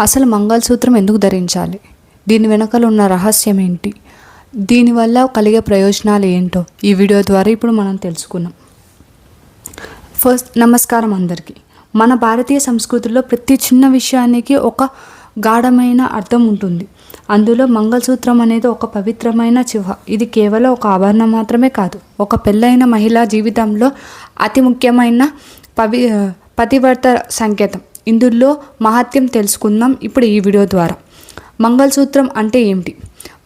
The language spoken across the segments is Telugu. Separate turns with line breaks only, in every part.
అసలు మంగళసూత్రం ఎందుకు ధరించాలి? దీని వెనకాల ఉన్న రహస్యం ఏంటి? దీనివల్ల కలిగే ప్రయోజనాలు ఏంటో ఈ వీడియో ద్వారా ఇప్పుడు మనం తెలుసుకున్నాం ఫస్ట్ నమస్కారం అందరికీ. మన భారతీయ సంస్కృతిలో ప్రతి చిన్న విషయానికి ఒక గాఢమైన అర్థం ఉంటుంది. అందులో మంగళసూత్రం అనేది ఒక పవిత్రమైన చివ ఇది కేవలం ఒక ఆభరణం మాత్రమే కాదు ఒక పెళ్ళైన మహిళా జీవితంలో అతి ముఖ్యమైన పవి పతివర్త సంకేతం. ఇందులో మహత్యం తెలుసుకుందాం ఇప్పుడు ఈ వీడియో ద్వారా. మంగళసూత్రం అంటే ఏమిటి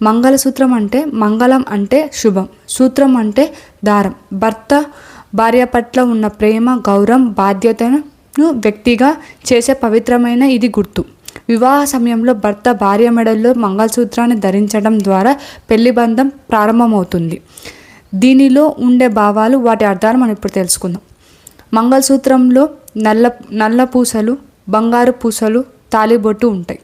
మంగళసూత్రం అంటే మంగళం అంటే శుభం సూత్రం అంటే దారం. భర్త భార్య పట్ల ఉన్న ప్రేమ గౌరవం బాధ్యతను వ్యక్తిగా చేసే పవిత్రమైన ఇది గుర్తు. వివాహ సమయంలో భర్త భార్య మెడల్లో మంగళసూత్రాన్ని ధరించడం ద్వారా పెళ్ళి బంధం ప్రారంభమవుతుంది. దీనిలో ఉండే భావాలు వాటి అర్థాలు మనం ఇప్పుడు తెలుసుకుందాం. మంగళసూత్రంలో నల్ల నల్ల పూసలు బంగారు పూసలు తాలిబొట్టు ఉంటాయి.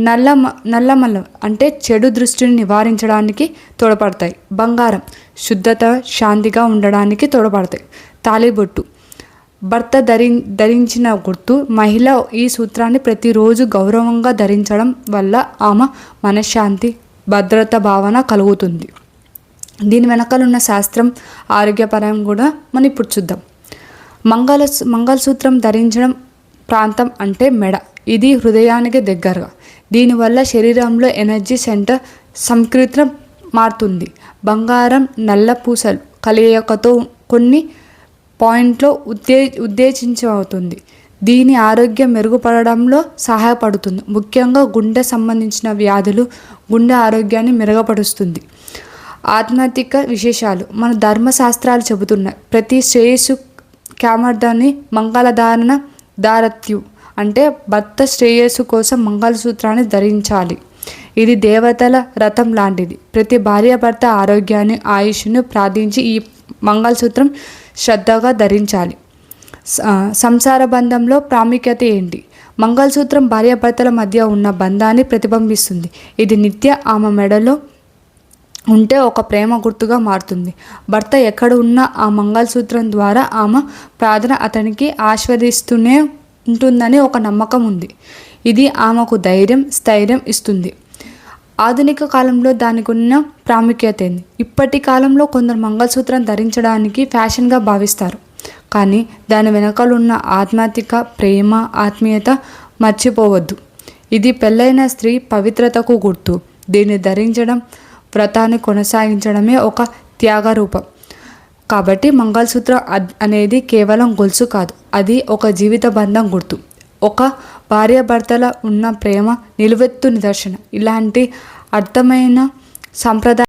నల్ల నల్లమల్ల అంటే చెడు దృష్టిని నివారించడానికి తోడ్పడతాయి. బంగారం శుద్ధత శాంతిగా ఉండడానికి తోడ్పడతాయి. తాలిబొట్టు భర్త ధరి ధరించిన గుర్తు మహిళ ఈ సూత్రాన్ని ప్రతిరోజు గౌరవంగా ధరించడం వల్ల ఆమె మనశ్శాంతి భద్రత భావన కలుగుతుంది. దీని వెనకాల ఉన్న శాస్త్రం ఆరోగ్యపరం కూడా మనం ఇప్పుడు చూద్దాం. మంగళ మంగళసూత్రం ధరించడం ప్రాంతం అంటే మెడ. ఇది హృదయానికి దగ్గరగా. దీనివల్ల శరీరంలో ఎనర్జీ సెంటర్ సంకృతం మారుతుంది. బంగారం నల్ల పూసలు కలయికతో కొన్ని పాయింట్లో ఉద్దే ఉద్దేశించవుతుంది దీని ఆరోగ్యం మెరుగుపడడంలో సహాయపడుతుంది. ముఖ్యంగా గుండె సంబంధించిన వ్యాధులు గుండె ఆరోగ్యాన్ని మెరుగుపరుస్తుంది. ఆధ్యాత్మిక విశేషాలు. మన ధర్మశాస్త్రాలు చెబుతున్నాయి. ప్రతి శ్రేయస్సు క్యామర్దాన్ని మంగళధారణ దారత్యు అంటే భర్త శ్రేయస్సు కోసం మంగళసూత్రాన్ని ధరించాలి. ఇది దేవతల రథం లాంటిది. ప్రతి భార్య భర్త ఆరోగ్యాన్ని ఆయుష్ను ప్రార్థించి ఈ మంగళసూత్రం శ్రద్ధగా ధరించాలి. స- సంసార బంధంలో ప్రాముఖ్యత ఏంటి? మంగళసూత్రం భార్యాభర్తల మధ్య ఉన్న బంధాన్ని ప్రతిబింబిస్తుంది. ఇది నిత్య ఆమె మెడలో ఉంటే ఒక ప్రేమ గుర్తుగా మారుతుంది. భర్త ఎక్కడ ఉన్నా ఆ మంగళసూత్రం ద్వారా ఆమె ప్రార్థన అతనికి ఆస్వాదిస్తూనే ఉంటుందని ఒక నమ్మకం ఉంది. ఇది ఆమెకు ధైర్యం స్థైర్యం ఇస్తుంది. ఆధునిక కాలంలో దానికి ఉన్న ప్రాముఖ్యత ఏంది? ఇప్పటి కాలంలో కొందరు మంగళసూత్రం ధరించడానికి ఫ్యాషన్గా భావిస్తారు. కానీ దాని వెనకాలన్న ఆత్మాత్మిక ప్రేమ ఆత్మీయత మర్చిపోవద్దు. ఇది పెళ్ళైన స్త్రీ పవిత్రతకు గుర్తు. దీన్ని ధరించడం వ్రతాన్ని కొనసాగించడమే ఒక త్యాగ రూపం కాబట్టి మంగళసూత్రం అనేది కేవలం గొలుసు కాదు. అది ఒక జీవిత బంధం గుర్తు. ఒక భార్యాభర్తల ఉన్న ప్రేమ నిలువెత్తు నిదర్శనం. ఇలాంటి అర్థమైన సంప్రదాయ